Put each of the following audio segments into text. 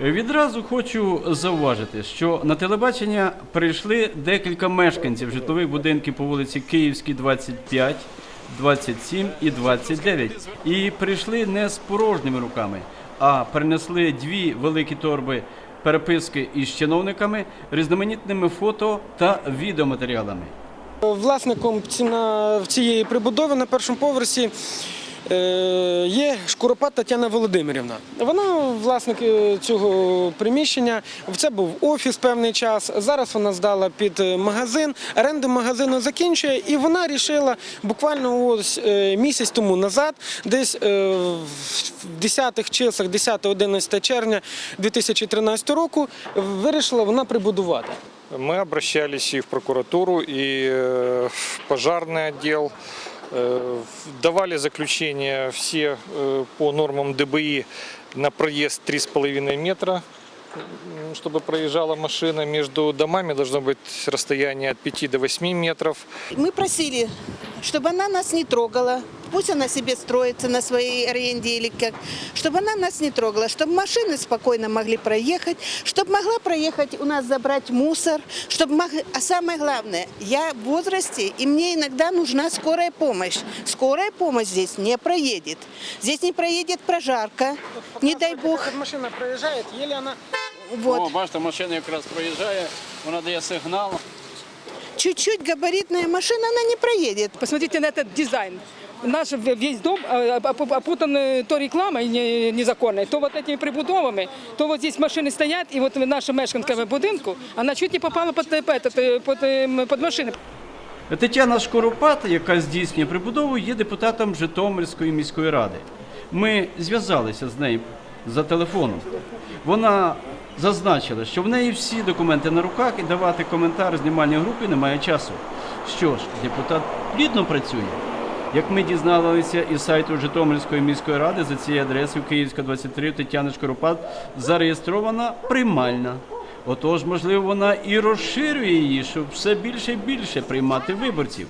Відразу хочу зауважити, що на телебачення прийшли декілька мешканців житлових будинків по вулиці Київській, 25, 27 і 29. І прийшли не з порожніми руками, а принесли дві великі торби переписки із чиновниками, різноманітними фото та відеоматеріалами. Власником ціна в цієї прибудови на першому поверсі є Шкуропад Тетяна Володимирівна. Вона власник е, цього приміщення. Це був офіс певний час. Зараз вона здала під е, магазин. Оренда магазину закінчує, і вона вирішила буквально ось е, місяць тому назад, десь е, в 10-х числах, 10-11 червня 2013 року, вирішила вона прибудувати. Мы обращались и в прокуратуру, и э, в пожарный отдел. Э, Давали заключение все э, по нормам ДБИ на проезд 3,5 метра, м, чтобы проезжала машина. Между домами должно быть расстояние от 5 до 8 метров. Мы просили, чтобы она нас не трогала. Пусть она себе строится на своей аренде или как. Чтобы она нас не трогала, чтобы машины спокойно могли проехать, чтобы могла проехать у нас забрать мусор, чтобы мог- А самое главное, я в возрасте, и мне иногда нужна скорая помощь. Скорая помощь здесь не проедет. Здесь не проедет прожарка, не дай бог. Як машина проїжджає, єлі вона Вот. бачите, машина якраз проїжджає, вона дає сигнал. Чуть-чуть габаритная машина, она не проедет. Посмотрите на этот дизайн. Наш весь дом э, опу- опутан э, то рекламой не- незаконной, то вот этими прибудовами, то вот здесь машины стоят, и вот наша мешканка будинку, она чуть не попала под, э, этот, э, под, э, под машины. Тетяна Шкоропад, яка здійснює прибудову, є депутатом Житомирської міської ради. Ми зв'язалися з нею за телефоном. Вона зазначила, що в неї всі документи на руках і давати коментар знімальній групі немає часу. Що ж, депутат плідно працює. Як ми дізналися із сайту Житомирської міської ради за цією адресою Київська 23 Тетяна Шкоропад зареєстрована приймальна. Отож, можливо, вона і розширює її, щоб все більше і більше приймати виборців.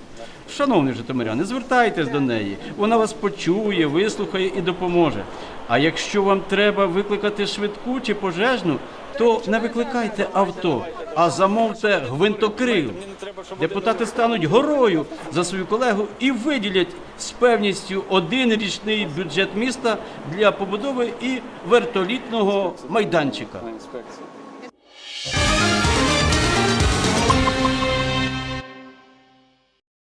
Шановні житомиряни, звертайтесь до неї. Вона вас почує, вислухає і допоможе. А якщо вам треба викликати швидку чи пожежну, то не викликайте авто, а замовте гвинтокрил. Депутати стануть горою за свою колегу і виділять з певністю один річний бюджет міста для побудови і вертолітного майданчика.